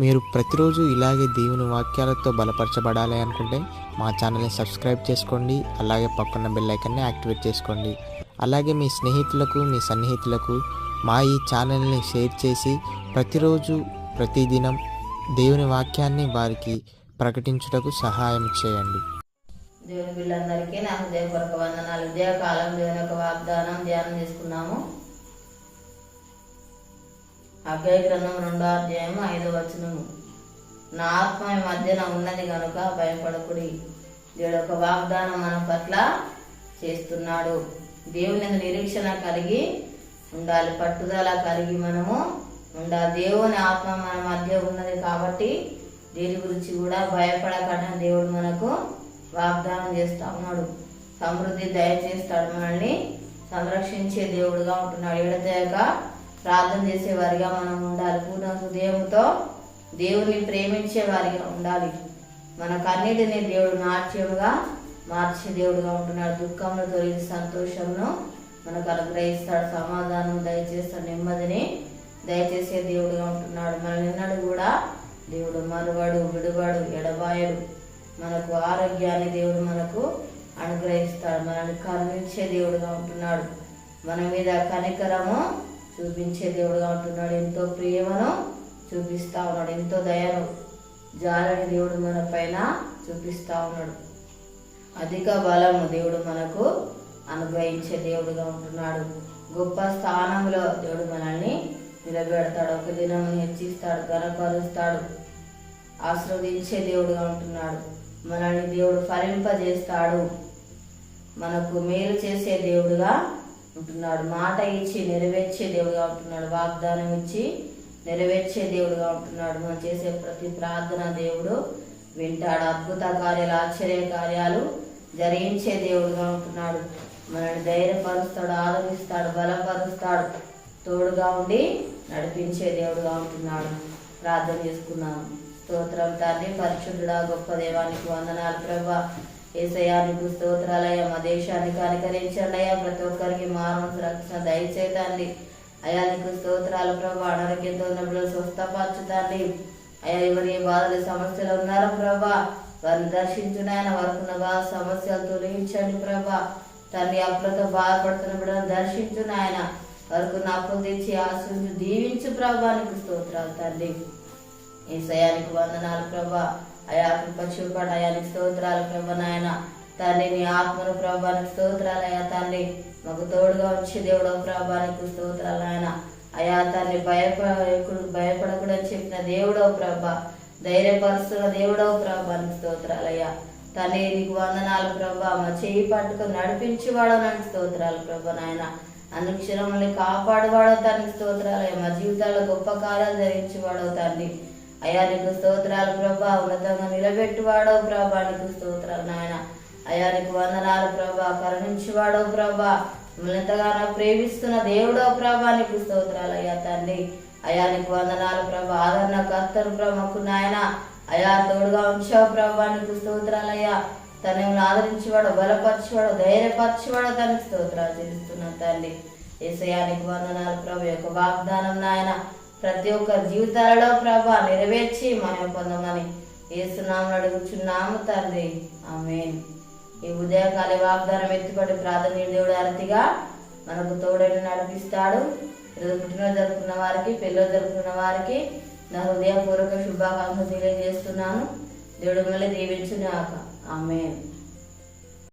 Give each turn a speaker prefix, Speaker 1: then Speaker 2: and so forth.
Speaker 1: మీరు ప్రతిరోజు ఇలాగే దేవుని వాక్యాలతో బలపరచబడాలి అనుకుంటే మా ఛానల్ని సబ్స్క్రైబ్ చేసుకోండి అలాగే పక్కన బెల్ ఐకన్ని యాక్టివేట్ చేసుకోండి. అలాగే మీ స్నేహితులకు మీ సన్నిహితులకు మా ఈ ఛానల్ని షేర్ చేసి ప్రతిరోజు ప్రతిదినం దేవుని వాక్యాన్ని వారికి ప్రకటించుటకు సహాయం చేయండి.
Speaker 2: దేవుని బిడ్డలందరికీ నా హృదయపూర్వక వందనాలు. ఉదయకాలం దేవుని యొక్క వాగ్దానం ధ్యానం చేసుకున్నాము. అభ్యయ గ్రంథం రెండో అధ్యాయం ఐదో వచనము. నా ఆత్మ ఈ మధ్యన ఉన్నది కనుక భయపడకుడి. దేవుడు ఒక వాగ్దానం మన పట్ల చేస్తున్నాడు. దేవుని నిరీక్షణ కలిగి ఉండాలి. పట్టుదల కలిగి మనము ఉండాలి. దేవుని ఆత్మ మన మధ్య ఉన్నది కాబట్టి దీని గురించి కూడా భయపడకుండా దేవుడు మనకు వాగ్దానం చేస్తా ఉన్నాడు. సమృద్ధి దయచేస్తాడు మనల్ని. సంరక్షించే దేవుడుగా ఉంటున్నాడు. ఎడతెగక ప్రార్థన చేసే వారిగా మనం ఉండాలి. పూర్ణ హృదయంతో దేవుని ప్రేమించే వారిగా ఉండాలి మనకన్నిటినీ దేవుడు నాట్యముగా మార్చే దేవుడుగా ఉంటున్నాడు. దుఃఖంలో దొరికి సంతోషంను మనకు అనుగ్రహిస్తాడు. సమాధానం దయచేస్తాడు నెమ్మదిని దయచేసే దేవుడుగా ఉంటున్నాడు. మన నిన్నడు కూడా దేవుడు మరువాడు విడువాడు ఎడబాయడు. మనకు ఆరోగ్యాన్ని దేవుడు మనకు అనుగ్రహిస్తాడు. మనల్ని కరుణించే దేవుడుగా ఉంటున్నాడు. మన మీద కనికరము చూపించే దేవుడుగా ఉంటున్నాడు ఎంతో ప్రియమను చూపిస్తా ఉన్నాడు. ఎంతో దయను జాలని దేవుడు మన పైన చూపిస్తా ఉన్నాడు. అధిక బలము దేవుడు మనకు అనుగ్రహించే దేవుడుగా ఉంటున్నాడు. గొప్ప స్థానంలో దేవుడు మనల్ని నిలబెడతాడు. ఒక దినం హెచ్చిస్తాడు గనపరుస్తాడు ఆశ్రవదించే దేవుడుగా ఉంటున్నాడు. మనల్ని దేవుడు ఫలింపజేస్తాడు. మనకు మేలు చేసే దేవుడుగా ఉంటున్నాడు. మాట ఇచ్చి నెరవేర్చే దేవుడుగా ఉంటున్నాడు. వాగ్దానం ఇచ్చి నెరవేర్చే దేవుడుగా ఉంటున్నాడు. మనం చేసే ప్రతి ప్రార్థన దేవుడు వింటాడు. అద్భుత కార్యాలు ఆశ్చర్య కార్యాలు జరిగించే దేవుడుగా ఉంటున్నాడు. మనల్ని ధైర్యపరుస్తాడు ఆదరిస్తాడు బలపరుస్తాడు. తోడుగా ఉండి నడిపించే దేవుడుగా ఉంటున్నాడు. ప్రార్థన చేసుకున్నాము స్తోత్రం తండ్రి పరిశుద్ధుడా గొప్ప దేవానికి వందనాలు. ప్రభా ఏసయానికి స్తోత్రాలయ్యా మా దేశానికి అనుకరించండి అయ్యా. ప్రతి ఒక్కరికి మానవ రక్షణ దయచేతండి అయ్యా నీకు స్తోత్రాలు ప్రభా. అనారోగ్యంతో ఉన్నప్పుడు స్వస్థపరచుతాండి స్వస్థపరచుతండి. అయ్యా ఎవరి ఏ బాధలు సమస్యలు ఉన్నారో ప్రభా వారిని దర్శించునాయన వారికి బాధ సమస్యలు తొలగించండి ప్రభా. తండ్రి అప్పులతో బాధపడుతున్న బిడ్డలు దర్శించునాయన వరకు అప్పులు తెచ్చి ఆశించు దీవించు ప్రభా. నీకు స్తోత్రాలు తండ్రి. ఏసయానికి వందనాలు ప్రభా. అయా కృప చూపండి అయానికి స్తోత్రాలు ప్రభ నాయన. తండ్రి నీ ఆత్మను ప్రభానికి స్తోత్రాలు అయ్యా తండ్రి. మాకు తోడుగా వచ్చి దేవుడు ప్రభానికి స్తోత్రాలు ఆయన అయా తండ్రి భయపడకుడు భయపడకూడని చెప్పిన దేవుడో ప్రభ. ధైర్యపరుస్తున్న దేవుడో ప్రభానికి స్తోత్రాలు అయ్యా తండ్రి నీకు వందనాలు ప్రభా. మా చేయి పట్టుకొని నడిపించేవాడో నన్ను స్తోత్రాలు ప్రభ నాయన. అనుక్షణముల్ని కాపాడువాడో తండ్రి స్తోత్రాలు మా జీవితాల్లో గొప్ప కార్యాలు ధరించేవాడో తండ్రి. అయ్యా నీకు స్తోత్రాలు ప్రభా. ఉన్నతంగా నిలబెట్టువాడో ప్రభా. నీకు స్తోత్రాలు నాయన. అయ్యా నీకు వందనాలు ప్రభా. కరుణించువాడో ప్రభా. ఉన్నతగానో ప్రేమిస్తున్న దేవుడో ప్రభా. నీకు స్తోత్రాలు అయ్యా తండ్రి. అయ్యా నీకు వందనాలు ప్రభా. ఆదరణ కర్తను ప్రభకు నాయన. అయ్యా తోడుగా ఉంచావు ప్రభా. నీకు స్తోత్రాలు అయ్యా. తను ఆదరించేవాడు బలపరిచేవాడు ధైర్యపరిచేవాడు. తనకు స్తోత్రాలు చేస్తున్నాను తండ్రి. ఏసయానికి వందనాలు ప్రభు. యొక్క వాగ్దానం నాయన. ప్రతి ఒక్క జీవితాలలో ప్రభా నెరవేర్చి మనం పొందమని ఏసునామను అడుగుచున్నాము తండ్రి. ఆమెన్. ఈ ఉదయకాల వాగ్దానం ఎత్తుపడి ప్రార్థన దేవుడు అరతిగా మనకు తోడని నడిపిస్తాడు. ఈరోజు పుట్టినరోజు జరుపుకున్న వారికి పెళ్ళి జరుపుకున్న వారికి నా హృదయపూర్వక శుభాకాంక్షలు తెలియజేస్తున్నాను. దేవుడు మళ్ళీ దీవించుగాక ఆమెన్.